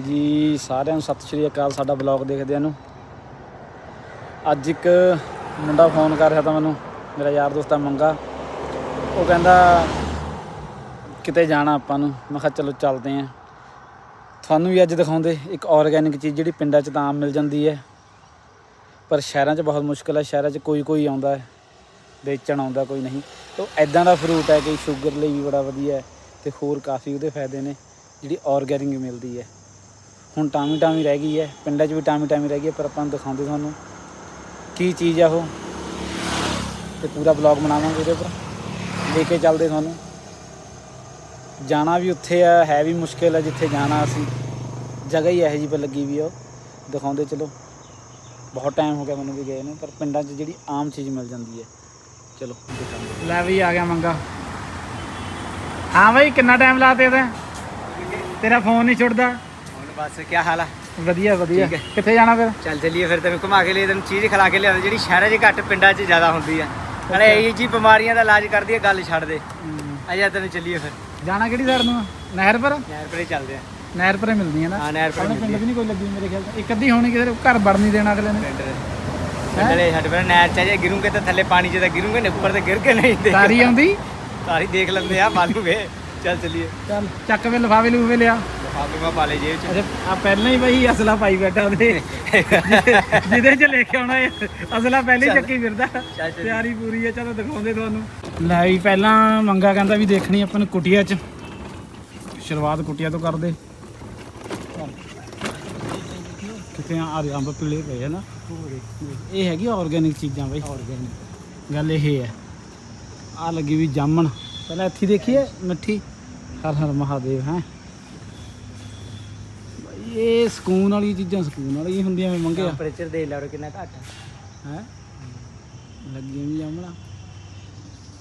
ਜੀ, ਸਾਰਿਆਂ ਨੂੰ ਸਤਿ ਸ਼੍ਰੀ ਅਕਾਲ, ਸਾਡਾ ਬਲੌਗ ਦੇਖਦਿਆਂ ਨੂੰ ਅੱਜ ਇੱਕ ਮੁੰਡਾ ਫੋਨ ਕਰ ਰਿਹਾ ਤਾਂ ਮੈਨੂੰ, ਮੇਰਾ ਯਾਰ ਦੋਸਤ ਆ ਮੰਗਾ। ਉਹ ਕਹਿੰਦਾ, ਕਿਤੇ ਜਾਣਾ ਆਪਾਂ ਨੂੰ। ਮੈਂ ਕਿਹਾ, ਚਲੋ ਚੱਲਦੇ ਆਂ। ਤੁਹਾਨੂੰ ਵੀ ਅੱਜ ਦਿਖਾਉਂਦੇ ਇੱਕ ਆਰਗੈਨਿਕ ਚੀਜ਼ ਜਿਹੜੀ ਪਿੰਡਾਂ 'ਚ ਤਾਂ ਆਮ ਮਿਲ ਜਾਂਦੀ ਹੈ। ਪਰ ਸ਼ਹਿਰਾਂ 'ਚ ਬਹੁਤ ਮੁਸ਼ਕਲ ਹੈ, ਸ਼ਹਿਰਾਂ 'ਚ ਕੋਈ ਕੋਈ ਆਉਂਦਾ ਹੈ। ਵੇਚਣ ਆਉਂਦਾ, ਕੋਈ ਨਹੀਂ। ਤਾਂ ਐਦਾਂ ਦਾ ਫਰੂਟ ਹੈ ਕਿ ਸ਼ੂਗਰ ਲਈ ਵੀ ਬੜਾ ਵਧੀਆ ਹੈ ਤੇ ਹੋਰ ਕਾਫੀ ਉਹਦੇ ਫਾਇਦੇ ਨੇ, ਜਿਹੜੀ ਆਰਗੈਨਿਕ ਮਿਲਦੀ ਹੈ। ਹੁਣ ਟਾਮੀ ਟਾਮੀ ਰਹਿ ਗਈ ਹੈ, ਪਿੰਡਾਂ 'ਚ ਵੀ ਟਾਮੀ ਟਾਮੀ ਰਹਿ ਗਈ ਹੈ, ਪਰ ਆਪਾਂ ਨੂੰ ਦਿਖਾਉਂਦੇ ਤੁਹਾਨੂੰ ਕੀ ਚੀਜ਼ ਆ ਉਹ ਤੇ ਪੂਰਾ ਬਲੌਗ ਬਣਾਵਾਂਗੇ ਉਹਦੇ ਉੱਪਰ। ਲੈ ਕੇ ਚੱਲਦੇ ਤੁਹਾਨੂੰ। ਜਾਣਾ ਵੀ ਉੱਥੇ ਆ, ਹੈ ਵੀ ਮੁਸ਼ਕਿਲ ਆ ਜਿੱਥੇ ਜਾਣਾ ਅਸੀਂ। ਜਗ੍ਹਾ ਹੀ ਇਹੋ ਜਿਹੀ ਪਰ ਲੱਗੀ ਵੀ ਆ ਉਹ। ਦਿਖਾਉਂਦੇ ਚਲੋ। ਬਹੁਤ ਟਾਈਮ ਹੋ ਗਿਆ ਮੈਨੂੰ ਵੀ ਗਏ ਨੂੰ, ਪਰ ਪਿੰਡਾਂ 'ਚ ਜਿਹੜੀ ਆਮ ਚੀਜ਼ ਮਿਲ ਜਾਂਦੀ ਹੈ। ਚਲੋ, ਦਿਖਾਉਂਦੇ। ਲੈ ਵੀ ਆ ਗਿਆ ਮੰਗਾ। ਹਾਂ ਭਾਈ ਕਿੰਨਾ ਟਾਈਮ ਲਾਤੇ ਇਹਦਾ? ਤੇਰਾ ਫੋਨ ਨਹੀਂ ਛੁੱਟਦਾ। ਬਸ ਕੀ ਹਾਲ ਆ? ਵਧੀਆ ਵਧੀਆ। ਠੀਕ ਹੈ। ਕਿੱਥੇ ਜਾਣਾ ਫਿਰ? ਚੱਲ ਚੱਲੀਏ ਫਿਰ ਤੈਨੂੰ ਘੁਮਾ ਕੇ ਲਈ ਤੈਨੂੰ ਚੀਜ਼ ਖਿਲਾ ਕੇ ਲਿਆਉਂਦੇ ਜਿਹੜੀ ਸ਼ਹਿਰਾਂ 'ਚ ਘੱਟ ਪਿੰਡਾਂ 'ਚ ਜ਼ਿਆਦਾ ਹੁੰਦੀ ਆ। ਨਾਲੇ ਇਹ ਜੀ ਬਿਮਾਰੀਆਂ ਦਾ ਇਲਾਜ ਕਰਦੀ ਆ ਗੱਲ ਛੱਡ ਦੇ। ਅਜਾ ਤੈਨੂੰ ਚੱਲੀਏ ਫਿਰ। ਜਾਣਾ ਕਿਹੜੀ ਸਾਈਡ ਨੂੰ? ਆ? ਨਹਿਰ ਪਰ? ਨਹਿਰ ਪਰੇ ਚੱਲਦੇ ਆ। ਨਹਿਰ ਪਰੇ ਮਿਲਦੀ ਹੈ ਨਾ? ਹਾਂ ਨਹਿਰ ਪਰੇ ਆਪਣੇ ਪਿੰਡ ਵੀ ਨਹੀਂ ਕੋਈ ਲੱਗੀ ਮੇਰੇ ਖਿਆਲ ਤੋਂ? ਇੱਕ ਅੱਧੀ ਹੋਣੀ ਕਿਸੇ ਦੇ ਘਰ ਵੜ ਨਹੀਂ ਦੇਣਾ ਅਗਲੇ ਨੇ। ਪਿੰਡਲੇ ਛੱਡ ਫਿਰ ਨਹਿਰ 'ਚ ਜੇ ਗਿਰੂਗੇ ਤਾਂ ਥੱਲੇ ਪਾਣੀ 'ਚ ਤਾਂ ਗਿਰੂਗੇ ਨੇ ਉੱਪਰ ਤੇ ਗਿਰ ਕੇ ਨਹੀਂ ਦੇ ਸਾਰੀ ਆਉਂਦੀ? ਸਾਰੀ ਦੇਖ ਲੈਂਦੇ ਆ ਮਾਲੂਗੇ ਚੱਲ ਚੱਲੀਏ। ਚੱਲ ਚੱਕ ਵੇ ਲਫਾਵੇ ਲੂਵੇ ਲਿਆ। ਲਿਫਾਫੇ ਮੈਂ ਪਾ ਲਏ ਜੇਬ 'ਚ। ਅੱਛਾ ਆ ਪਹਿਲਾਂ ਹੀ ਬਈ ਅਸਲਾ ਪਾਈ ਬੈਠਾ ਉਹਦੇ। ਜਿਹਦੇ ਚ ਲੈ ਕੇ ਆਉਣਾ ਹੈ ਅਸਲਾ ਪਹਿਲੇ ਹੀ ਚੱਕੀ ਫਿਰਦਾ। ਤਿਆਰੀ ਪੂਰੀ ਹੈ ਚਲੋ ਦਿਖਾਉਂਦੇ ਤੁਹਾਨੂੰ। ਲੈ ਵੀ ਪਹਿਲਾਂ ਮੰਗਾ ਕਹਿੰਦਾ ਵੀ ਦੇਖਣੀ ਆਪਾਂ ਨੂੰ ਕੁਟੀਆ ਚ। ਸ਼ੁਰੂਆਤ ਕੁਟੀਆ ਤੋਂ ਕਰਦੇ। ਕਿਤੇ ਆ ਆ ਅੰਬ ਪੀਲੇ ਪਏ ਹੈ ਨਾ। ਇਹ ਹੈਗੀ ਆਰਗੈਨਿਕ ਚੀਜ਼ਾਂ ਬਈ। ਆਰਗੈਨਿਕ ਗੱਲ ਇਹ ਹੈ। ਆ ਲੱਗੀ ਵੀ ਜਾਮਣ। ਪਹਿਲਾਂ ਇੱਥੇ ਦੇਖੀਏ ਮਿੱਠੀ। ਹਰ ਹਰ ਮਹਾਦੇਵ ਹੈ। ਇਹ ਸਕੂਨ ਵਾਲੀ ਚੀਜ਼ਾਂ ਸਕੂਨ ਵਾਲੀ ਹੀ ਹੁੰਦੀਆਂ ਮੈਂ ਮੰਗਿਆ। ਟੈਂਪਰੇਚਰ ਦੇ ਲੈ ਕਿੰਨਾ ਘੱਟ ਆ। ਹੈ? ਲੱਗੀਆਂ ਵੀ ਜਾਮਣਾ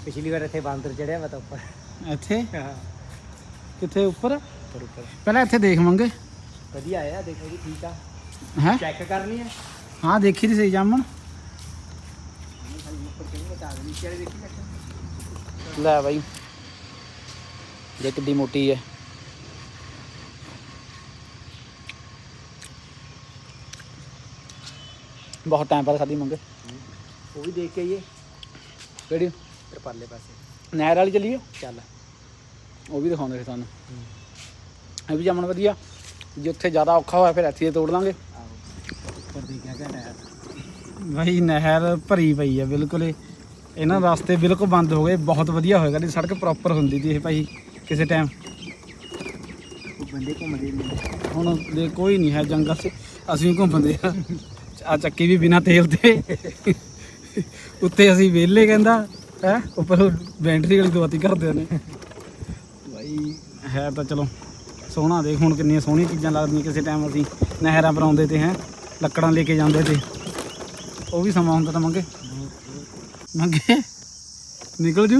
ਪਿਛਲੀ ਵਾਰ ਇੱਥੇ ਬਾਂਦਰ ਚੜਿਆ ਵਾ ਤਾਂ ਉੱਪਰ। ਇੱਥੇ? ਹਾਂ। ਕਿੱਥੇ ਉੱਪਰ? ਉੱਪਰ ਉੱਪਰ। ਪਹਿਲਾਂ ਇੱਥੇ ਦੇਖ ਮੰਗੇ। ਵਧੀਆ ਆਇਆ ਦੇਖੋ ਜੀ ਠੀਕ ਆ। ਹੈ? ਚੈੱਕ ਕਰਨੀ ਹੈ ਹਾਂ ਦੇਖੀ ਦੀ ਸਹੀ ਜਾਮਣ। ਲੈ ਬਾਈ। ਜੇ ਕਿੱਡੀ ਮੋਟੀ ਹੈ ਬਹੁਤ ਟਾਈਮ ਬਾਅਦ ਖਾਦੀ ਮੰਗੇ। ਉਹ ਵੀ ਦੇਖ ਕੇ ਆਈਏ। ਕਿਹੜੀ? ਤੇ ਪਰਲੇ ਪਾਸੇ। ਨਹਿਰ ਵਾਲੀ ਚੱਲੀਏ? ਚੱਲ। ਉਹ ਵੀ ਦਿਖਾਉਂਦੇ ਫਿਰ ਤੁਹਾਨੂੰ। ਇਹ ਵੀ ਜਾਮਣ ਵਧੀਆ। ਜੇ ਉੱਥੇ ਜ਼ਿਆਦਾ ਔਖਾ ਹੋਇਆ ਫਿਰ ਇੱਥੇ ਹੀ ਤੋੜ ਲਾਂਗੇ। ਆਹੋ। ਉੱਪਰ ਦੇਖਿਆ ਘਟਾ ਹੈ? ਭਾਈ ਨਹਿਰ ਭਰੀ ਪਈ ਹੈ ਬਿਲਕੁਲ ਹੀ। ਇਹਨਾਂ ਰਸਤੇ ਬਿਲਕੁਲ ਬੰਦ ਹੋ ਗਏ। ਬਹੁਤ ਵਧੀਆ ਹੋਏਗਾ ਜੇ ਸੜਕ ਪ੍ਰੋਪਰ ਹੁੰਦੀ ਸੀ ਇਹ ਭਾਈ ਕਿਸੇ ਟਾਈਮ ਉਹ ਬੰਦੇ ਘੁੰਮਦੇ ਨੇ ਹੁਣ ਦੇ ਕੋਈ ਨਹੀਂ ਹੈ ਜੰਗਲ 'ਚ। ਅਸੀਂ ਘੁੰਮਦੇ ਆ। ਆ ਚੱਕੀ ਵੀ ਬਿਨਾ ਤੇਲ ਤੇ ਉੱਤੇ ਅਸੀਂ ਵਿਹਲੇ ਕਹਿੰਦਾ ਹੈ ਉੱਪਰ ਬੈਟਰੀ ਵਾਲੀ ਦਵਾਤੀ ਕਰਦੇ ਨੇ। ਭਾਈ ਹੈ ਤਾਂ ਚਲੋ ਸੋਹਣਾ ਦੇਖ ਹੁਣ ਕਿੰਨੀਆਂ ਸੋਹਣੀਆਂ ਚੀਜ਼ਾਂ ਲੱਗਦੀਆਂ ਕਿਸੇ ਟਾਈਮ ਅਸੀਂ ਨਹਿਰਾਂ ਪਰ ਆਉਂਦੇ ਤੇ ਹੈ ਲੱਕੜਾਂ ਲੈ ਕੇ ਜਾਂਦੇ ਤੇ। ਉਹ ਵੀ ਸਮਾਂ ਹੁੰਦਾ ਤਾਂ ਮੰਗੇ। ਮੰਗੇ? ਨਿਕਲ ਜੂ?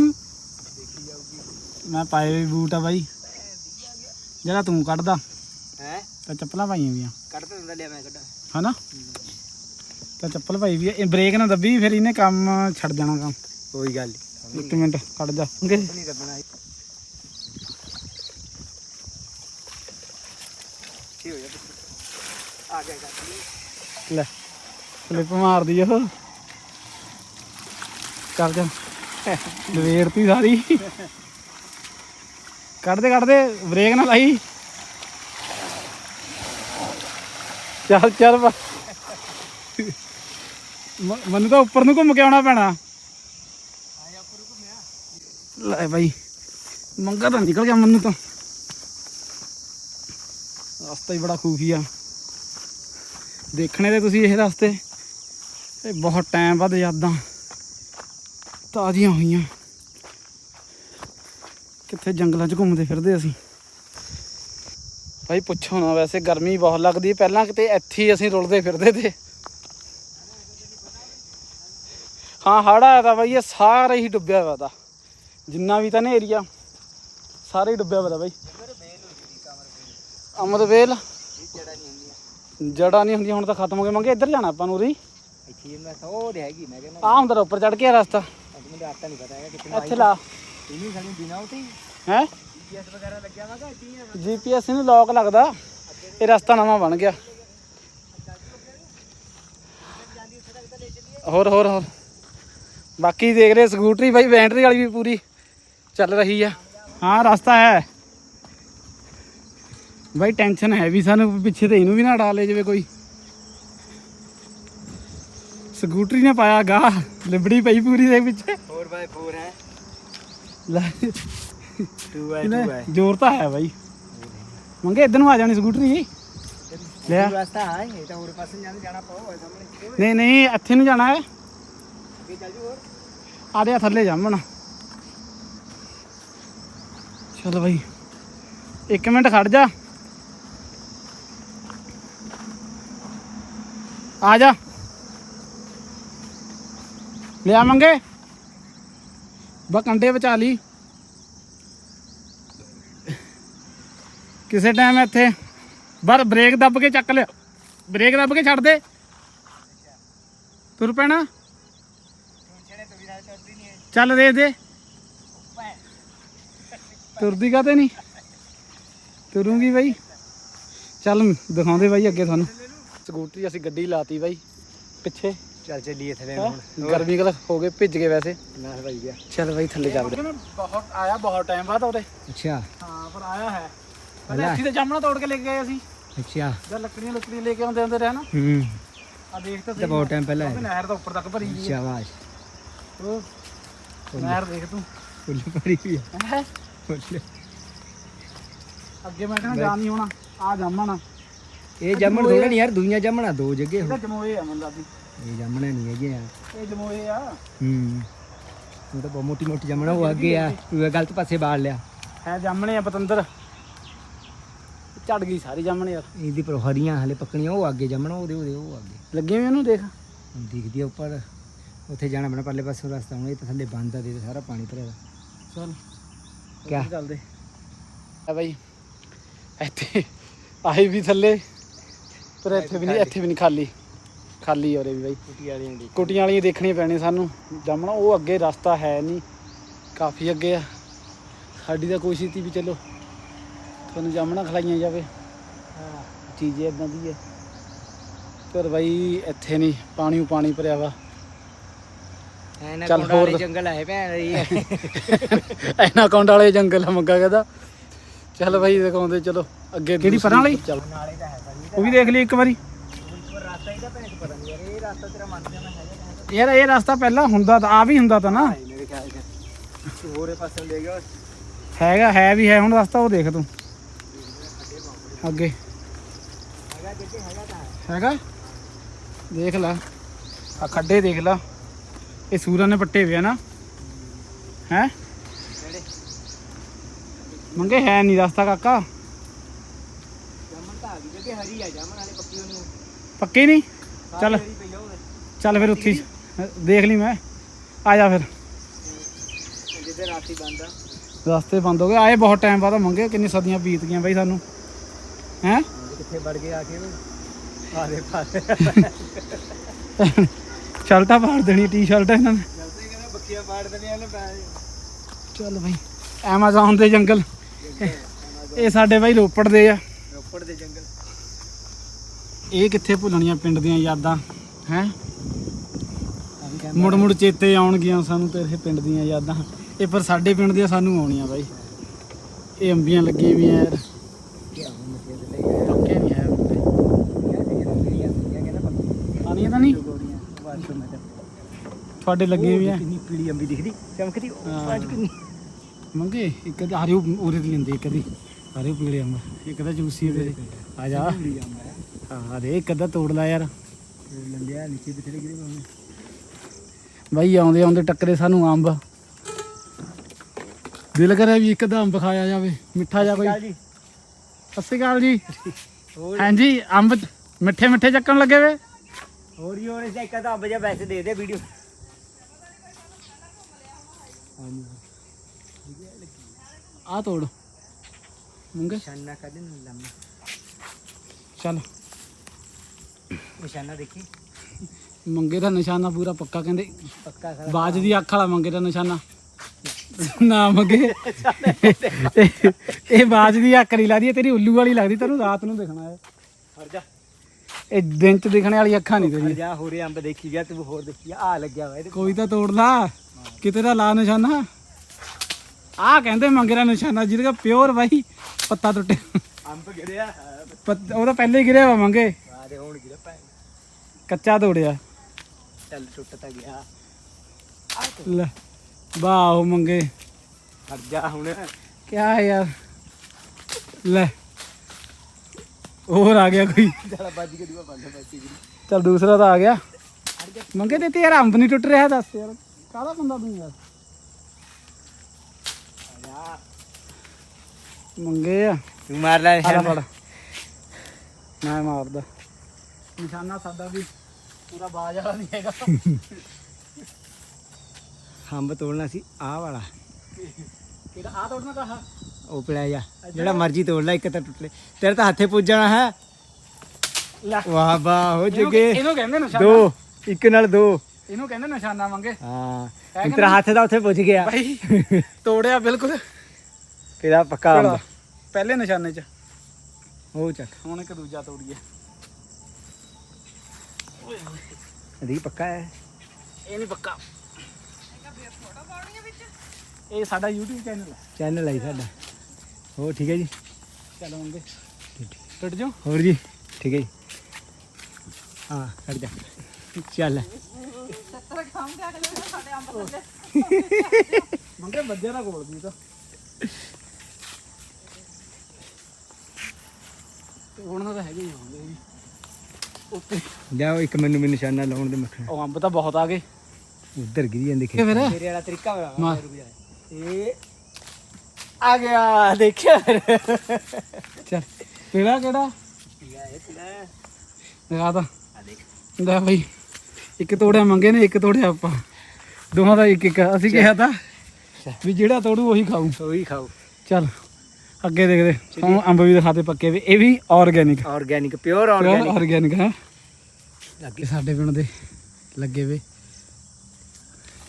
ਮੈਂ ਪਾਏ ਵੀ ਬੂਟ ਆ ਬਾਈ। ਜਿਹੜਾ ਤੂੰ ਕੱਢਦਾ ਹੈ? ਤਾਂ ਚੱਪਲਾਂ ਪਾਈਆਂ ਵੀਆਂ। ਕੱਢ ਤੇ ਦਿੰਦਾ ਲਿਆ ਮੈਂ ਕੱਢਾ। ਹਨਾ? ਤਾਂ ਚੱਪਲ ਪਾਈ ਵੀ। ਇਹ ਬ੍ਰੇਕ ਨਾ ਦੱਬੀ ਫਿਰ ਇਹਨੇ ਕੰਮ ਛੱਡ ਜਾਣਾ ਕੰਮ। ਕੋਈ ਗੱਲ ਇੱਕ ਮਿੰਟ ਕੱਢ ਜਾ। ਨਹੀਂ ਦੱਬਣਾ ਕੀ ਹੋਇਆ? ਆ ਗਿਆ ਕਰ ਲੈ ਸਲਿੱਪ ਮਾਰਦੀ ਉਹ। ਕਰ ਜਾ। ਲਵੇੜਤੀ ਸਾਰੀ। ਕੱਢਦੇ ਕੱਢਦੇ ਬ੍ਰੇਕ ਨਾ ਲਾਈ। ਚੱਲ ਚੱਲ ਬਾ ਮ- ਮੈਨੂੰ ਤਾਂ ਉੱਪਰ ਨੂੰ ਘੁੰਮ ਕੇ ਆਉਣਾ ਪੈਣਾ। ਲੈ ਬਾਈ, ਮੰਗਾ ਤਾਂ ਨਿਕਲ ਗਿਆ ਮੈਨੂੰ ਤਾਂ। ਰਸਤਾ ਹੀ ਬੜਾ ਖੂਫੀਆ ਦੇਖਣੇ ਤੇ ਤੁਸੀਂ ਇਹ ਰਸਤੇ। ਇਹ ਬਹੁਤ ਟਾਈਮ ਬਾਅਦ ਯਾਦਾਂ ਤਾਜ਼ੀਆਂ ਹੋਈਆਂ। ਕਿੱਥੇ ਜੰਗਲਾਂ 'ਚ ਘੁੰਮਦੇ ਫਿਰਦੇ ਅਸੀਂ। ਭਾਈ ਪੁੱਛੋ ਨਾ ਵੈਸੇ ਗਰਮੀ ਬਹੁਤ ਲੱਗਦੀ। ਹੈ ਪਹਿਲਾਂ ਕਿਤੇ ਇੱਥੇ ਹੀ ਅਸੀਂ ਰੁਲਦੇ ਫਿਰਦੇ ਤੇ। ਹਾਂ ਹੜ੍ਹ ਆਇਆ ਤਾਂ ਬਾਈ ਇਹ ਸਾਰਾ ਹੀ ਡੁੱਬਿਆ ਹੋਇਆ ਤਾ। ਜਿੰਨਾ ਵੀ ਤਾਂ ਨੇ ਏਰੀਆ ਸਾਰੇ ਹੀ ਡੁੱਬਿਆ ਹੋਇਆ ਬਾਈ। ਅਮਰ ਵੇਲ ਜੜਾ ਨਹੀਂ ਹੁੰਦੀਆਂ ਹੁਣ ਤਾਂ ਖਤਮ ਹੋ ਗਏ ਮੰਗੇ ਇੱਧਰ ਜਾਣਾ ਆਪਾਂ ਨੂੰ ਉਰੀ ਇੱਥੇ ਮੈਂ ਤਾਂ ਉਹ ਤੇ ਹੈਗੀ ਮੈਂ ਕਹਿੰਦਾ ਆ ਹੁੰਦਾ ਤਾ ਉੱਪਰ ਚੜ ਕੇ ਰਸਤਾ। ਮੈਨੂੰ ਆਟਾ ਨਹੀਂ ਪਤਾ ਹੈਗਾ ਕਿੱਥੇ ਇੱਥੇ ਲਾ। ਇਹਨੂੰ ਸਾਡੀ ਬਿਨਾ ਉਤੇ ਹੈ। ਜੀਪੀਐਸ ਵਗੈਰਾ ਲੱਗਿਆ ਵਾ ਕਿ ਇੱਥੇ ਜੀਪੀਐਸ ਨੂੰ ਲੌਕ ਲੱਗਦਾ। ਇਹ ਰਸਤਾ ਨਵਾਂ ਬਣ ਗਿਆ। ਹੋਰ ਹੋਰ ਹੋਰ। ਬਾਕੀ ਦੇਖ ਰਹੇ ਸਕੂਟਰੀ ਬਾਈ ਬੈਟਰੀ ਵਾਲੀ ਵੀ ਪੂਰੀ ਚੱਲ ਰਹੀ ਆ। ਹਾਂ ਰਸਤਾ ਹੈ। ਬਾਈ ਟੈਨਸ਼ਨ ਹੈ ਵੀ ਸਾਨੂੰ ਪਿੱਛੇ ਤੇ ਇਹਨੂੰ ਵੀ ਨਾ ਡਾ ਲੈ ਜਾਵੇ ਕੋਈ। ਸਕੂਟਰੀ ਨੇ ਪਾਇਆ ਗਾ ਲਿਬੜੀ ਪਈ ਪੂਰੀ ਦੇ ਪਿੱਛੇ। 4x4 ਹੈ। ਲੈ 2 ਇਹਨੇ ਜ਼ੋਰ ਤਾਂ ਹੈ ਬਾਈ। ਮੰਗੇ ਇੱਧਰ ਨੂੰ ਆ ਜਾਣੀ ਸਕੂਟਰੀ। ਲੈ ਆ। ਰਸਤਾ ਹੈ ਇਹ ਤਾਂ ਹੋਰ ਪਾਸੇ ਜਾਣਾ ਪਾਓ ਸਾਹਮਣੇ। ਨਹੀਂ ਨਹੀਂ ਇੱਥੇ ਨੂੰ ਜਾਣਾ ਹੈ। ਅੱਗੇ ਚੱਲ ਜੂ ਹੋਰ ਆ ਦੇ ਥੱਲੇ ਜਾਮਣ ਚਲ ਬਾਈ, ਇੱਕ ਮਿੰਟ ਖੜ ਜਾ। ਆ ਜਾ। ਲਿਆ ਮੰਗੇ। ਬਾ ਕੰਡੇ ਬਚਾ ਲਈ। ਕਿਸੇ ਟਾਈਮ ਇੱਥੇ ਬਰ ਬ੍ਰੇਕ ਦੱਬ ਕੇ ਚੱਕ ਲਿਆ। ਬ੍ਰੇਕ ਦੱਬ ਕੇ ਛੱਡ ਦੇ। ਤੁਰ ਪੈਣਾ। ਚੱਲ ਦੇ ਦੇ। ਤੁਰਦੀ ਕਾਤੇ ਨਹੀਂ ਤੁਰੂੰਗੀ ਬਾਈ। ਚੱਲ ਦਿਖਾਉਂਦੇ ਬਾਈ ਅੱਗੇ ਤੁਹਾਨੂੰ। ਸਕੂਟਰੀ ਅਸੀਂ ਗੱਡੀ ਲਾਤੀ ਬਾਈ ਪਿੱਛੇ। ਚੱਲ ਚੱਲੀਏ ਥਲੇ ਹੈਂ? ਗਰਮੀ ਕਲ ਹੋ ਗਏ ਭਿੱਜ ਗਏ ਵੈਸੇ। ਨਾ ਭਾਈ ਗਿਆ ਚੱਲ ਬਾਈ ਥੱਲੇ ਚੱਲਦੇ। ਬਹੁਤ ਆਇਆ ਬਹੁਤ ਟਾਈਮ ਬਾਅਦ ਉਹਦੇ। ਅੱਛਾ। ਹਾਂ ਪਰ ਆਇਆ ਹੈ। ਪਹਿਲਾਂ ਇੱਥੇ ਤੇ ਜਾਮਣਾ ਤੋੜ ਕੇ ਲੈ ਕੇ ਗਏ ਅਸੀਂ। ਅੱਛਾ। ਜਦ ਲੱਕੜੀਆਂ ਲੱਕੜੀਆਂ ਲੈ ਕੇ ਆਉਂਦੇ ਹੁੰਦੇ ਰਹੇ ਨਾ। ਹੂੰ। ਆ ਦੇਖ ਤਾਂ ਬਹੁਤ ਟਾਈਮ ਪਹਿਲਾਂ ਨਹਿਰ ਤਾਂ ਉੱਪਰ ਤੱਕ ਭਰੀ ਗਈ ਸ਼ਾਬਾਸ਼। ਉਹ ਨਹਿਰ ਦੇਖ ਤੂੰ। ਫੁੱਲ ਭਰੀ ਵੀ ਹੈ? ਹੈਂ? ਫੁੱਲ ਅੱਗੇ ਮੈਂ ਕਹਿੰਦਾ ਜਾ ਨਹੀਂ ਹੋਣਾ ਆ ਜਾਮਣਾ ਇਹ ਜਾਮਣ ਥੋੜਾ ਨਹੀਂ ਯਾਰ ਦੁਨੀਆ ਜਾਮਣਾ ਦੋ ਜੱਗੇ ਇਹਦਾ ਜਮੋਏ ਆ ਮੰਨ ਲਾ ਵੀ ਇਹ ਜਾਮਣੇ ਨਹੀਂ ਹੈਗੇ ਯਾਰ ਇਹ ਜਮੋਏ ਆ। ਹੂੰ। ਉਹ ਤਾਂ ਬਹੁਤ ਮੋਟੀ ਮੋਟੀ ਜਾਮਣਾ ਉਹ ਅੱਗੇ ਆ। ਤੂੰ ਇਹ ਗਲਤ ਪਾਸੇ ਬਾੜ ਲਿਆ। ਹੈ ਜਾਮਣੇ ਆ ਪਤੰਦਰ। ਝੜ ਗਈ ਸਾਰੀ ਜਾਮਣੇ ਯਾਰ। ਇਹਦੀ ਪਰ ਹਰੀਆਂ ਹਲੇ ਪੱਕਣੀਆਂ ਉਹ ਅੱਗੇ ਜਾਮਣਾ ਉਹਦੇ ਉਹਦੇ ਉਹ ਅੱਗੇ। ਲੱਗੇ ਵੀ ਉਹਨੂੰ ਦੇਖ। ਹੁਣ ਦਿਖਦੀ ਆ ਉੱਪਰ। ਉੱਥੇ ਜਾਣਾ ਬਣਾ ਪਰਲੇ ਪਾਸੇ ਰਸਤਾ ਹੁਣ ਇਹ ਤਾਂ ਥੱਲੇ ਬੰਦ ਆ ਦੇ ਸਾਰਾ ਪਾਣੀ ਭਰਿਆ ਚਲ। ਕਿਆ? ਚੱਲਦੇ? ਆ ਬਾਈ ਇੱਥੇ ਆਏ ਵੀ ਥੱਲੇ ਪਰ ਇੱਥੇ ਵੀ ਨਹੀਂ ਇੱਥੇ ਵੀ ਨਹੀਂ ਖਾਲੀ। ਖਾਲੀ ਔਰੇ ਵੀ ਬਾਈ। ਕੁੱਟੀ ਵਾਲੀਆਂ ਦੀ ਕੁਟੀਆਂ ਵਾਲੀਆਂ ਦੇਖਣੀਆਂ ਪੈਣੀਆਂ ਸਾਨੂੰ। ਜਾਮਣਾ ਉਹ ਅੱਗੇ ਰਸਤਾ ਹੈ ਨਹੀਂ। ਕਾਫੀ ਅੱਗੇ ਆ। ਸਾਡੀ ਤਾਂ ਕੋਸ਼ਿਸ਼ ਸੀ ਵੀ ਚਲੋ। ਤੁਹਾਨੂੰ ਜਾਮਣਾ ਖਲਾਈਆਂ ਜਾਵੇ। ਚੀਜ਼ ਇਦਾਂ ਦੀ ਹੈ। ਪਰ ਬਾਈ ਇੱਥੇ ਨਹੀਂ। ਪਾਣੀ ਪਾਣੀ ਭਰਿਆ ਵਾ। ਚੱਲ ਹੋਰ। ਜੰਗਲ ਆਏ ਭੈਣ ਰਹੀ ਐਨਾ ਕੌਂਡ ਵਾਲੇ ਜੰਗਲ ਆ ਮੰਗਾ ਕਹਿੰਦਾ। ਚੱਲ ਬਾਈ ਦਿਖਾਉਂਦੇ ਚਲੋ ਅੱਗੇ ਕਿਹੜੀ ਪਰਾਂ ਵਾਲੀ? ਨਾਲੇ ਤਾਂ ਹੈ ਭਾਜੀ ਉਹ ਵੀ ਦੇਖ ਲਈ ਇੱਕ ਵਾਰੀ। ਪਰ ਰਸਤਾ ਇਹਦਾ ਭੈਣ ਪਤਾ ਨਹੀਂ ਯਾਰ ਇਹ ਰਸਤਾ ਤੇਰਾ ਮੰਨ ਜਾਣਾ ਹੈਗਾ ਯਾਰ ਇਹ ਰਸਤਾ ਪਹਿਲਾਂ ਹੁੰਦਾ ਤਾਂ ਆ ਵੀ ਹੁੰਦਾ ਤਾਂ ਨਾ। ਮੇਰੇ ਖਿਆਲ ਚ ਹੋਰੇ ਪਾਸੇ ਲੈ ਗਿਆ। ਹੈਗਾ ਹੈ ਵੀ ਹੈ ਹੁਣ ਰਸਤਾ ਉਹ ਦੇਖ ਤੂੰ। ਅੱਗੇ। ਹੈਗਾ ਜਿੱਥੇ ਹੈਗਾ ਤਾਂ ਹੈ। ਹੈਗਾ? ਦੇਖ ਲੈ। ਆ ਖੱਡੇ ਦੇਖ ਲੈ। ਇਹ ਸੂਰਾਂ ਨੇ ਪੱਟੇ ਹੋਏ ਆ ਨਾ ਹੈ ਜਿਹੜੇ ਮੰਗੇ ਹੈ ਨਹੀਂ ਰਸਤਾ ਕਾਕਾ ਜਾਮਣ ਤਾਂ ਆ ਗਈ ਜਿੱਥੇ ਹਰੀ ਆ ਜਾਮਣ ਵਾਲੇ ਪੱਕੀ ਉਹਨੂੰ ਪੱਕੇ ਨਹੀਂ ਚੱਲ ਹਰੀ ਪਈ ਆ ਉਹਦੇ ਚੱਲ ਫਿਰ ਉੱਥੇ ਹੀ ਦੇਖ ਲਈ ਮੈਂ ਆ ਜਾ ਫਿਰ ਜਿੱਥੇ ਰਾਤੀ ਬੰਦ ਆ ਰਸਤੇ ਬੰਦ ਹੋ ਗਏ ਆਏ ਬਹੁਤ ਟਾਈਮ ਬਾਅਦ ਮੰਗੇ ਕਿੰਨੀ ਸਦੀਆਂ ਬੀਤ ਗਈਆਂ ਬਾਈ ਸਾਨੂੰ ਹੈ ਕਿੱਥੇ ਵੜ ਗਏ ਆ ਕੇ ਆ ਦੇ ਪਾਸੇ ਸ਼ਰਟਾਂ ਪਾੜ ਦੇਣੀ ਟੀ-ਸ਼ਰਟ ਇਹਨਾਂ ਨੇ। ਜਲਦੀ ਕਹਿੰਦਾ ਬੱਕੀਆਂ ਪਾੜ ਦੇਣੀਆਂ ਨੇ ਪੈ ਚੱਲ ਬਾਈ ਐਮਾਜ਼ਨ ਦੇ ਜੰਗਲ। ਇਹ ਸਾਡੇ ਬਾਈ ਰੋਪੜ ਦੇ ਆ। ਰੋਪੜ ਦੇ ਜੰਗਲ ਇਹ ਕਿੱਥੇ ਭੁੱਲਣੀਆਂ ਪਿੰਡ ਦੀਆਂ ਯਾਦਾਂ, ਹੈ? ਮੁੜ ਮੁੜ ਚੇਤੇ ਆਉਣਗੀਆਂ ਸਾਨੂੰ ਤੇਰੇ ਪਿੰਡ ਦੀਆਂ ਯਾਦਾਂ। ਇਹ ਪਰ ਸਾਡੇ ਪਿੰਡ ਦੀਆਂ ਸਾਨੂੰ ਆਉਣੀਆਂ ਬਾਈ। ਇਹ ਅੰਬੀਆਂ ਲੱਗੀਆਂ ਵੀ ਯਾਰ ਪੱਕੇ ਨਹੀਂ ਹੈ ਖਾਣੀਆਂ ਤਾਂ ਨਹੀਂ। ਤੁਹਾਡੇ ਲੱਗੇ ਵੀ ਆ? ਕਿੰਨੀ ਪੀਲੀ ਅੰਬੀ ਦਿਖਦੀ। ਚਮਕਦੀ ਹਾਂ। ਪੰਜ ਕਿੰਨੀ? ਮੰਗੇ ਇੱਕ ਤਾਂ ਆਰਿਓ ਉਰੇ ਦੀ ਲੈਂਦੇ ਇੱਕ ਦੀ ਪੀਲੇ ਅੰਬ ਇੱਕ ਤਾਂ ਜੂਸੀ ਤੇ ਆ ਜਾ। ਹਾਂ ਦੇ ਇੱਕ ਅੱਧਾ ਤੋੜ ਲੈ ਯਾਰ। ਲੰਡਿਆ ਨੀਚੇ ਬਿਖੜੇ ਗਿਰੇ ਬਾਈ ਆਉਂਦੇ ਆਉਂਦੇ ਟੱਕਰੇ ਸਾਨੂੰ ਅੰਬ। ਦਿਲ ਕਰਿਆ ਵੀ ਇੱਕ ਅੱਧਾ ਅੰਬ ਖਾਇਆ ਜਾਵੇ। ਮਿੱਠਾ ਜਾ ਕੋਈ। ਸਤਿ ਸ਼੍ਰੀ ਅਕਾਲ ਜੀ। ਹੋਰ। ਹਾਂਜੀ ਅੰਬ ਮਿੱਠੇ ਮਿੱਠੇ ਚੱਕਣ ਲੱਗੇ ਵੇ। ਹੋਰ ਹੀ ਹੋਰ ਇੱਕ ਤਾਂ ਅੰਬ ਜਿਹਾ ਵੈਸੇ ਦੇ ਦੇ ਵੀਡੀਓ ਆ ਤੋੜ। ਮੰਗੇ ਨਿਸ਼ਾਨਾ ਕਦੇ ਨਹੀਂ ਲੰਮਾ ਚੱਲ। ਨਿਸ਼ਾਨਾ ਦੇਖੀ? ਮੰਗੇ ਦਾ ਨਿਸ਼ਾਨਾ ਪੂਰਾ ਪੱਕਾ ਕਹਿੰਦੇ ਪੱਕਾ ਸਾਰਾ ਬਾਜ ਦੀ ਅੱਖ ਵਾਲਾ ਮੰਗੇ ਦਾ ਨਿਸ਼ਾਨਾ। ਨਾ ਮੰਗੇ। ਇਹ- ਇਹ ਬਾਜ ਦੀ ਅੱਖ ਨਹੀਂ ਲੱਗਦੀ ਇਹ ਤੇਰੀ ਉੱਲੂ ਵਾਲੀ ਲੱਗਦੀ ਤੈਨੂੰ ਰਾਤ ਨੂੰ ਦਿਖਣਾ ਹੈ ਹਟ ਜਾ। ਇਹ ਦਿਨ ਚ ਦਿਖਣੇ ਵਾਲੀ ਅੱਖਾਂ ਨਹੀਂ ਹਟ ਤੇਰੀ ਜਾ ਹੋਰੇ ਅੰਬ ਦੇਖੀ ਗਿਆ ਤੂੰ ਹੋਰ ਦੇਖੀ ਆ ਲੱਗਿਆ ਵਾ ਇਹਦੇ ਕੋਈ ਤਾਂ ਤੋੜ ਲਾ। ਕਿਤੇ ਦਾ ਲਾ ਨਿਸ਼ਾਨਾ। ਆ ਕਹਿੰਦੇ ਮੰਗੇ ਦਾ ਨਿਸ਼ਾਨਾ ਜਿਹਦੇ ਦਾ ਪਿਓਰ ਬਾਈ ਪੱਤਾ ਟੁੱਟੇ ਅੰਬ ਗਿਰਿਆ। ਪੱਤ- ਉਹ ਤਾਂ ਪਹਿਲੇ ਹੀ ਗਿਰਿਆ ਵਾ ਮੰਗੇ। ਆ ਦੇ ਹੁਣ ਗਿਰਿਆ ਭੈਣ। ਕੱਚਾ ਤੋੜਿਆ। ਚੱਲ ਟੁੱਟ ਤਾਂ ਗਿਆ। ਲੈ ਵਾਹ ਉਹ ਮੰਗੇ। ਹਟ ਜਾ ਹੁਣ। ਕਿਆ ਹੈ ਯਾਰ। ਲੈ। ਹੋਰ ਆ ਗਿਆ ਕੋਈ? ਕੇ ਬੰਦ ਚਲ ਦੂਸਰਾ ਤਾਂ ਆ ਗਿਆ। ਮੰਗੇ ਤੇ ਤੇ ਯਾਰ ਅੰਬ ਨਹੀਂ ਟੁੱਟ ਰਿਹਾ ਦੱਸ ਯਾਰ। ਕਾਹਦਾ ਬੰਦਾ ਤੂੰ ਯਾਰ? ਮੰਗੇ ਆ। ਤੂੰ ਮਾਰ ਲੈ। ਆਲਾ ਫੜ। ਮੈਂ ਮਾਰਦਾ। ਨਿਸ਼ਾਨਾ ਸਾਡਾ ਵੀ ਪੂਰਾ ਬਾਜ ਵਾਲਾ ਨਹੀਂ ਹੈਗਾ। ਅੰਬ ਤੋੜਨਾ ਸੀ ਆਹ ਵਾਲਾ। ਕਿਹੜਾ ਆ ਤੋੜਨਾ ਕਹਾ ਉਹ ਪਿਆ ਜਾ। ਜਿਹੜਾ ਮਰਜ਼ੀ ਤੋੜ ਲੈ ਇੱਕ ਤਾਂ ਟੁੱਟ ਲੈ। ਤੇਰੇ ਤਾਂ ਹੱਥੇ ਪੁੱਜ ਜਾਣਾ ਹੈ। ਲੈ। ਵਾਹ ਵਾਹ ਹੋ ਜਗੇ। ਇਹਨੂੰ ਕਹਿੰਦੇ ਨਿਸ਼ਾਨਾ। ਦੋ ਇੱਕ ਨਾਲ ਦੋ। ਇਹਨੂੰ ਕਹਿੰਦੇ ਨਿਸ਼ਾਨਾ ਮੰਗੇ ਹਾਂ ਹੈ ਤੇਰਾ ਹੱਥ ਦਾ ਉੱਥੇ ਪੁੱਜ ਗਿਆ। ਭਾਈ ਤੋੜਿਆ ਬਿਲਕੁਲ। ਤੇਰਾ ਪੱਕਾ ਅੰਬ? ਪਹਿਲੇ ਨਿਸ਼ਾਨੇ 'ਚ। ਉਹ ਚੱਕ। ਹੁਣ ਇੱਕ ਦੂਜਾ ਤੋੜੀਏ। ਅਦੀ ਪੱਕਾ ਹੈ। ਇਹ ਨਹੀਂ ਪੱਕਾ। ਇਹ ਸਾਡਾ YouTube ਚੈਨਲ ਹੈ। ਚੈਨਲ ਹੈ ਸਾਡਾ। ਹੋ ਠੀਕ ਹੈ ਜੀ? ਚਲੋਂਗੇ ਟੁੱਟ ਜਾਓ। ਹੋਰ ਜੀ? ਠੀਕ ਹੈ ਜੀ। ਹਾਂ ਹਟ ਜਾ। ਚੱਲ। ਮੰਗੇ ਬੱਜੇ ਦਾ ਕੋਲ ਦੀ ਤਾਂ। ਹੁਣ ਤਾਂ ਹੈਗੇ ਹੀ ਹੋਣਗੇ ਜੀ। ਉੱਤੇ। ਲਿਆਓ ਇੱਕ ਮੈਨੂੰ ਵੀ ਨਿਸ਼ਾਨਾ ਲਾਉਣ ਦੇ ਮੱਖਣ। ਉਹ ਅੰਬ ਤਾਂ ਬਹੁਤ ਆ ਗਏ। ਉਧਰ ਗਿਰੀ ਜਾਂਦੇ ਕਿ ਫਿਰ? ਮੇਰੇ ਵਾਲਾ ਤਰੀਕਾ ਮਾਰ। ਇਹ ਆ ਗਿਆ ਦੇਖਿਆ ਫਿਰ। ਚੱਲ ਕਿਹੜਾ? ਕਿਹੜਾ ਦਿਖਾ ਤਾਂ। ਲੈ ਭਾਈ ਇੱਕ ਤੋੜਿਆ ਮੰਗੇ ਨੇ ਇੱਕ ਤੋੜਿਆ ਆਪਾਂ। ਦੋਹਾਂ ਦਾ ਇੱਕ ਇੱਕ ਅਸੀਂ ਕਿਹਾ ਤਾਂ ਵੀ ਜਿਹੜਾ ਤੋੜੂ ਉਹੀ ਖਾਊ। ਉਹੀ ਖਾਓ ਚੱਲ ਅੱਗੇ ਦੇਖਦੇ। ਹੁਣ ਅੰਬ ਵੀ ਦਿਖਾਤੇ ਪੱਕੇ ਵੀ ਇਹ ਵੀ organic organic pure organic organic ਹੈ? ਅੱਗੇ ਸਾਡੇ ਪਿੰਡ ਦੇ ਲੱਗੇ ਵੇ।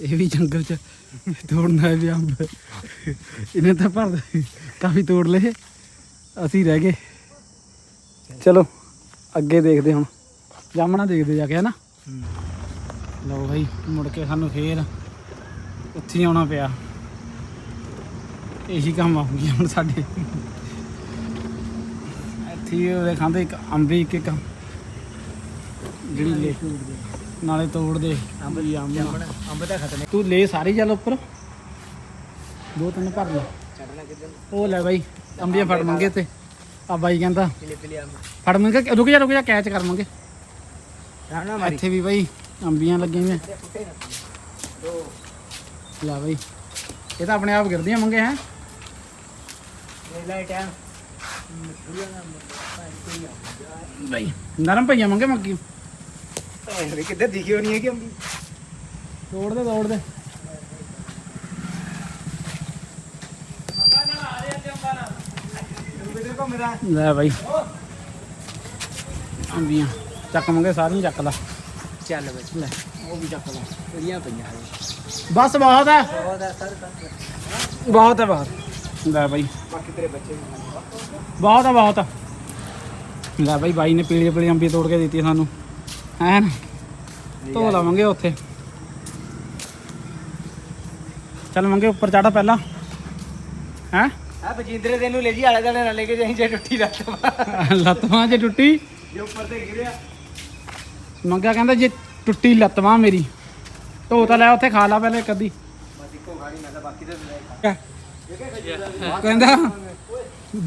ਇਹ ਵੀ ਜੰਗਲ ਚ ਤੋੜਨਾ ਹੈ ਵੀ ਅੰਬ ਇਹਨੇ ਤਾਂ ਭਰ ਕਾਫੀ ਤੋੜ ਲਏ। ਅਸੀਂ ਰਹਿ ਗਏ। ਚਲੋ, ਅੱਗੇ ਦੇਖਦੇ ਹੁਣ। ਜਾਮਣਾ ਦੇਖਦੇ ਜਾ ਕੇ ਹਨਾ ਲਓ ਭਾਈ ਮੁੜ ਕੇ ਸਾਨੂੰ ਫੇਰ ਉੱਥੇ ਆਉਣਾ ਪਿਆ। ਇਹੀ ਕੰਮ ਆਉਂਗੀ ਹੁਣ ਸਾਡੇ। ਇੱਥੇ ਹੀ ਖਾਂਦੇ ਇੱਕ ਅੰਬੀ ਇੱਕ ਇੱਕ ਜਿਹੜੀ ਲੈ ਨਾਲੇ ਤੋੜ ਦੇ। ਅੰਬ ਦੀ ਅੰਬ ਨਾਲ। ਅੰਬ ਤਾਂ ਖਤਮ ਤੂੰ ਲੈ ਸਾਰੀ ਚੱਲ ਉੱਪਰ। ਦੋ ਤਿੰਨ ਭਰ ਲੈ। ਛੱਡਣਾ ਕਿੱਦਾਂ ਉਹ ਲੈ ਬਾਈ ਅੰਬੀਆਂ ਫੜ ਮੰਗੇ ਤੇ। ਆ ਬਾਈ ਕਹਿੰਦਾ ਪਿਲੇ ਪਿਲੇ ਅੰਬ? ਫੜ ਮੰਗੇ। ਰੁਕ ਜਾ ਰੁਕ ਜਾ ਕੈਚ ਕਰ ਮੰਗੇ। ਰਾਣਾ ਮਾਰੀ। ਇੱਥੇ ਵੀ ਬਾਈ ਅੰਬੀਆਂ ਲੱਗੀਆਂ ਹੋਈਆਂ। ਲੈ ਬਾਈ। ਇਹ ਤਾਂ ਆਪਣੇ ਆਪ ਗਿਰਦੀਆਂ ਮੰਗੇ ਹੈ? ਲੈ ਲੈ ਟਾਈਮ। ਬਾਈ ਨਰਮ ਪਈਆਂ ਮੰਗੇ ਮੱਕੀ। ਓਏ ਕਿੱਧਰ ਦਿਖੀ ਹੋਣੀ ਹੈ ਕਿ ਅੰਬੀ ਤੋੜ ਦੇ ਤੋੜ ਦੇ ਕਿੱਧਰ ਘੁੰਮਦਾ ਲੈ ਬਾਈ ਅੰਬੀਆਂ ਚੱਕ ਮੰਗੇ ਸਾਰੀਆਂ ਚੱਕ ਲਾ ਚੱਲ ਬਈ ਲੈ ਉਹ ਵੀ ਚੱਕ ਲਾ ਕੁੜੀਆਂ ਪਈਆਂ ਹਜੇ ਬਸ ਬਹੁਤ ਹੈ ਬਹੁਤ ਆ ਸਰ ਬਹੁਤ ਹੈ ਬਹੁਤ ਲੈ ਬਾਈ ਬਾਕੀ ਤੇਰੇ ਬੱਚੇ ਵੀ ਬਹੁਤ ਆ ਬਹੁਤ ਆ ਲੈ ਬਾਈ ਬਾਈ ਨੇ ਪੀਲੀ ਪੀਲੀ ਅੰਬੀ ਤੋੜ ਕੇ ਦਿੱਤੀ ਸਾਨੂੰ ਐਨ ਧੋ ਲਵਾਂਗੇ ਉੱਥੇ। ਚੱਲ ਮੰਗੇ ਉੱਪਰ ਚੜਾ ਪਹਿਲਾਂ। ਹੈ? ਆ ਬਜਿੰਦਰੇ ਦੇ ਨੂੰ ਲੈ ਜੀ ਆਲੇ ਦਾਲੇ ਨਾਲ ਲੈ ਕੇ ਜਾਈਂ ਜੇ ਟੁੱਟੀ ਲੱਤ ਲੱਤ ਬਾਂਹ ਜੇ ਟੁੱਟੀ। ਜੇ ਉੱਪਰ ਤੇ ਗਿਰਿਆ। ਮੰਗਾ ਕਹਿੰਦਾ ਜੇ ਟੁੱਟੀ ਲੱਤ ਬਾਂਹ ਮੇਰੀ। ਧੋ ਤਾਂ ਲੈ ਉੱਥੇ ਖਾ ਲਾ ਪਹਿਲੇ ਇੱਕ ਅੱਧੀ। ਬਸ ਇੱਕੋ ਖਾਣੀ ਮੈਂ ਤਾਂ ਬਾਕੀ ਤਾਂ ਕਹਿੰਦਾ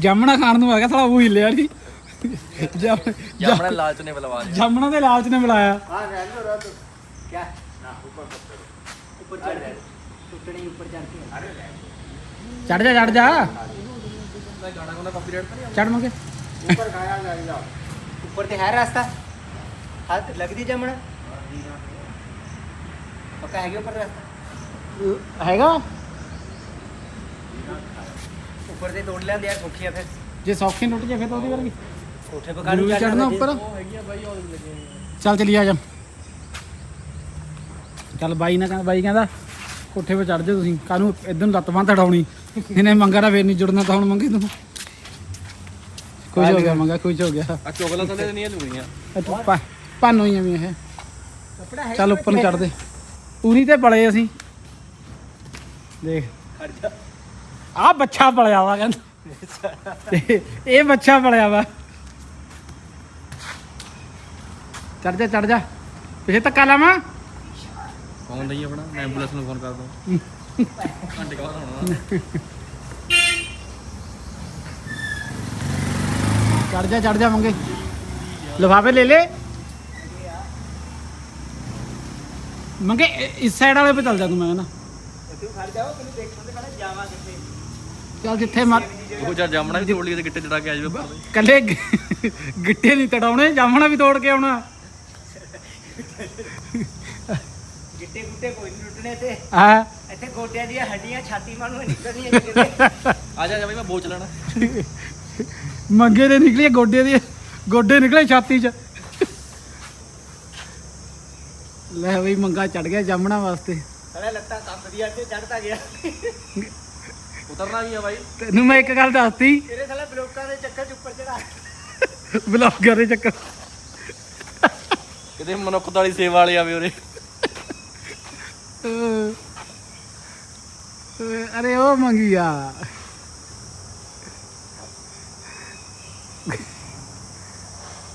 ਜਾਮਣਾ ਖਾਣ ਨੂੰ ਆ ਗਿਆ ਸਾਲਾ ਉਹ ਹਿੱਲਿਆ ਨਹੀਂ ਜਾਮਣਾ ਲਾਲਚ ਨੇ ਬਲਵਾ ਜਾਮਣਾ ਦੇ ਲਾਲਚ ਨੇ ਬੁਲਾਇਆ। ਹਾਂ ਰਹਿਣ ਦੋ ਰਹਿਣ ਦੋ। ਕੀ ਨਾ ਉੱਪਰ ਉੱਪਰ ਚੜ ਜਾ। ਟੁੱਟਣੀ ਉੱਪਰ ਚੜ ਕੇ। ਅਰੇ ਚੜ ਜਾ ਚੜ ਜਾ। ਗਾਣਾ ਕੋਨਾ ਕਾਪੀਰਾਈਟ ਤਾਂ ਚੜ ਮੰਗੇ ਉੱਪਰ ਗਾਇਆ ਜਾਏਗਾ ਉੱਪਰ ਤੇ ਹੈ ਰਸਤਾ। ਹੱਥ ਲੱਗਦੀ ਜਮਣਾ? ਪੱਕਾ ਹੈਗਾ ਉੱਪਰ ਰਸਤਾ? ਹੈਗਾ। ਉੱਪਰ ਤੇ ਤੋੜ ਲੈਂਦੇ ਆ ਸੌਖੀਆਂ ਫਿਰ। ਜੇ ਸੌਖੀ ਟੁੱਟ ਜੇ ਫਿਰ ਤਾਂ ਉਹਦੀ ਗੱਲ ਜ਼ਰੂਰੀ ਚੜਨਾ ਉੱਪਰ। ਚੱਲ ਚਲੀ ਆ ਜਾ। ਚੱਲ ਬਾਈ ਨੇ ਕਹਿੰਦਾ ਬਾਈ ਕਹਿੰਦਾ ਕੋਠੇ 'ਤੇ ਚੜ ਜਾਓ ਤੁਸੀਂ। ਕਾਹਨੂੰ ਇਧਰ ਨੂੰ ਲੱਤ ਬਾਂਹ ਤੜਾਉਣੀ। ਇਹਨੇ ਮੰਗਾ ਨਾ ਫੇਰ ਨਹੀਂ ਜੁੜਨਾ ਤਾਂ ਹੁਣ ਮੰਗੇ ਤੂੰ। ਖੁਸ਼ ਹੋ ਗਿਆ ਮੰਗਾ ਖੁਸ਼ ਹੋ ਗਿਆ। ਆ ਚੋਕਲਾ ਥੱਲੇ ਨਹੀਂ ਲੂਣੀਆਂ ਇਹ ਤੂੰ ਪਾ- ਭਾਨੋ ਹੀ ਐਵੇਂ ਇਹ। ਕੱਪੜਾ ਹੈ ਚੱਲ ਉੱਪਰ ਨੂੰ ਚੜਦੇ ਪੂਰੀ ਤੇ ਪਲੇ ਅਸੀਂ। ਦੇਖ। ਆ ਬੱਚਾ ਪਲਿਆ ਵਾ ਕਹਿੰਦਾ। ਇਹ- ਇਹ ਬੱਚਾ ਪਲਿਆ ਵਾ। ਚੜ ਜਾ ਚੜ ਜਾ ਪਿੱਛੇ ਧੱਕਾ ਲਾਵਾਂ ਫੋਨ ਲਈ ਆਪਣਾ ਮੈਂ ਐਂਬੂਲੈਂਸ ਨੂੰ ਫੋਨ ਕਰਦਾ ਘੰਟੇ ਬਾਅਦ ਆਉਣਾ ਚੜ ਜਾ ਚੜ ਜਾ ਮੰਗੇ ਲਿਫਾਫੇ ਲੈ ਲੈ ਮੰਗੇ ਇ- ਇਸ ਸਾਈਡ ਵਾਲੇ 'ਤੇ ਚੱਲ ਜਾ ਤੂੰ ਮੈਂ ਕਹਿੰਦਾ ਤੂੰ ਖੜ ਜਾਓ ਤੈਨੂੰ ਦੇਖਣ ਦੇ ਪਹਿਲਾਂ ਜਾਵਾਂ ਕਿੱਥੇ ਚੱਲ ਜਿੱਥੇ ਮਰ ਉਹ ਚਾਰ ਜਾਮਣਾ ਵੀ ਤੋੜ ਲਈ ਤੇ ਗਿੱਟੇ ਚੜਾ ਕੇ ਆ ਜਾਵੇ ਉੱਪਰ ਤੇ। ਕੱਲੇ ਗ- ਗਿੱਟੇ ਨਹੀਂ ਤੜਾਉਣੇ ਜਾਮਣਾ ਵੀ ਤੋੜ ਕੇ ਆਉਣਾ ਗਿੱਟੇ ਗੁੱਟੇ ਕੋਈ ਨਹੀਂ ਟੁੱਟਣੇ ਤੇ। ਆ ਇੱਥੇ ਗੋਡਿਆਂ ਦੀਆਂ ਹੱਡੀਆਂ ਛਾਤੀ ਮਾਨੂੰ ਨਿਕਲਣੀਆਂ ਨਹੀਂ ਕਿਤੇ। ਆ ਜਾ ਜਾ ਬਈ ਮੈਂ ਬੋਚ ਲੈਣਾ। ਮੰਗੇ ਦੇ ਨਿਕਲੇ ਗੋਡੇ ਦੇ ਗੋਡੇ ਨਿਕਲੇ ਛਾਤੀ 'ਚ। ਲੈ ਬਈ ਮੰਗਾ ਚੜ ਗਿਆ ਜਾਮਣਾ ਵਾਸਤੇ। ਸਾਲਾ ਲੱਤਾਂ ਕੰਬਦੀਆਂ ਤੇ ਚੜਦਾ ਗਿਆ। ਉਤਰਨਾ ਵੀ ਆ ਬਾਈ। ਤੈਨੂੰ ਮੈਂ ਇੱਕ ਗੱਲ ਦੱਸਤੀ। ਤੇਰੇ ਸਾਲਾ ਬਲੋਕਾਂ ਦੇ ਚੱਕਰ ਚ ਉੱਪਰ ਚੜਾ ਬਲੌਗਰ ਦੇ ਚੱਕਰ। ਕਿਤੇ ਮਨੁੱਖਤਾ ਵਾਲੀ ਸੇਵਾ ਵਾਲੇ ਆਵੇ ਉਰੇ। ਅਰੇ ਉਹ ਮੰਗੀਆ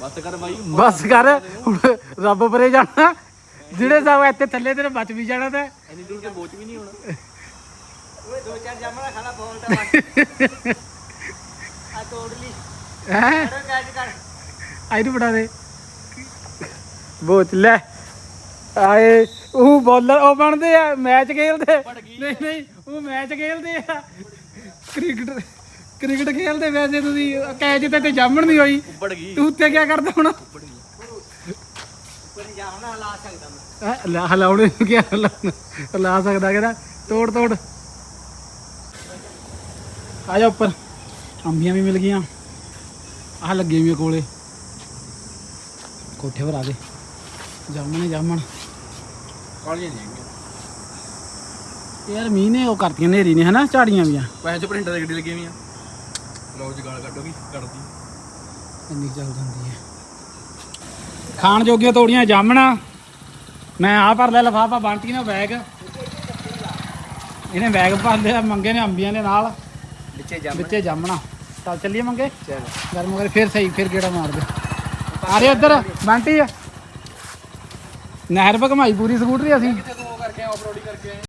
ਬਸ ਕਰ ਬਾਈ। ਬਸ ਕਰ ਹੁਣ ਰੱਬ ਪਰੇ ਜਾਣਾ। ਜਿਹੜੇ ਸਭ ਇੱਥੇ ਥੱਲੇ ਤੇਰੇ ਬਚ ਵੀ ਜਾਣਾ ਤਾਂ। ਇੰਨੀ ਦੂਰ ਤੇ ਬੋਚ ਵੀ ਨਹੀਂ ਹੋਣਾ। ਓਏ ਦੋ ਚਾਰ ਜਾਮਣਾ ਖਾਣਾ ਬੋਲਦਾ ਬਸ। ਆ ਤੋੜ ਲਈ। ਹੈ? ਕਰੋ ਕੈਚ ਕਰ। ਆਈ ਨੂੰ ਬਣਾ ਦੇ। ਬੋਤ ਲੈ। ਆਏ ਉਹ ਬੋਲਰ ਉਹ ਬਣਦੇ ਆ ਮੈਚ ਖੇਲਦੇ। ਨਹੀਂ ਨਹੀਂ ਉਹ ਮੈਚ ਖੇਲਦੇ ਆ। ਕ੍ਰਿਕਟ ਕ੍ਰਿਕਟ ਖੇਲਦੇ ਵੈਸੇ ਤੁਸੀਂ ਕੈਚ ਤੇ ਤੇ ਜਾਮਣ ਨਹੀਂ ਹੋਈ। ਤੂੰ ਉੱਤੇ ਕੀ ਕਰਦਾ ਹੁਣ? ਉੱਪਰ ਨਹੀਂ ਜਾਮਣਾ ਲਾ ਹਲਾਉਣੇ ਨੂੰ ਕੀ ਹਲਾ ਲਾ ਸਕਦਾ ਕਿਹੜਾ? ਤੋੜ ਤੋੜ। ਆ ਜਾ ਉੱਪਰ। ਅੰਬੀਆਂ ਵੀ ਮਿਲ ਗਈਆਂ। ਆਹ ਲੱਗੇ ਵੀ ਕੋਲੇ। ਕੋਠੇ ਪਰ ਆ ਗਏ। ਜਾਮਣ ਹੀ ਜਾਮਣ ਕਾਲੀਆਂ ਨਹੀਂ ਹੈਗੀਆਂ ਯਾਰ ਮੀਂਹ ਨੇ ਉਹ ਕਰਤੀਆਂ ਨੇਰੀ ਨੇ ਹਨਾ ਝਾੜੀਆਂ ਵੀ ਆ ਪੈਸੇ ਚ ਪ੍ਰਿੰਟਰ ਦੀ ਗੱਡੀ ਲੱਗੀ ਹੋਈਆਂ ਲਓ ਜੀ ਗਾਲ ਕੱਢੋਗੀ ਕੱਢਦੀ ਇੰਨੀ ਕੁ ਚੱਲ ਜਾਂਦੀ ਹੈ ਖਾਣ ਜੋਗੀਆਂ ਤੋੜੀਆਂ ਜਾਮਣਾ ਮੈਂ ਆ ਭਰ ਲਿਆ ਲਫਾਫਾ ਬੰਟੀ ਨੇ ਬੈਗ ਇਹਨੇ ਬੈਗ ਭਰ ਲਿਆ ਮੰਗੇ ਨੇ ਅੰਬੀਆਂ ਦੇ ਨਾਲ ਵਿੱਚੇ ਜਾਮਣਾ ਵਿੱਚੇ ਜਾਮਣਾ ਚੱਲ ਚੱਲੀਏ ਮੰਗੇ ਚਲ ਗਰਮ ਕਰ ਫਿਰ ਸਹੀ ਫਿਰ ਗੇੜਾ ਮਾਰ ਦੇ ਆ ਰਹੇ ਇੱਧਰ ਬੰਟੀ ਨਹਿਰ ਭਗਮਾਈ ਪੂਰੀ ਸਕੂਟਰੀ ਅਸੀਂ।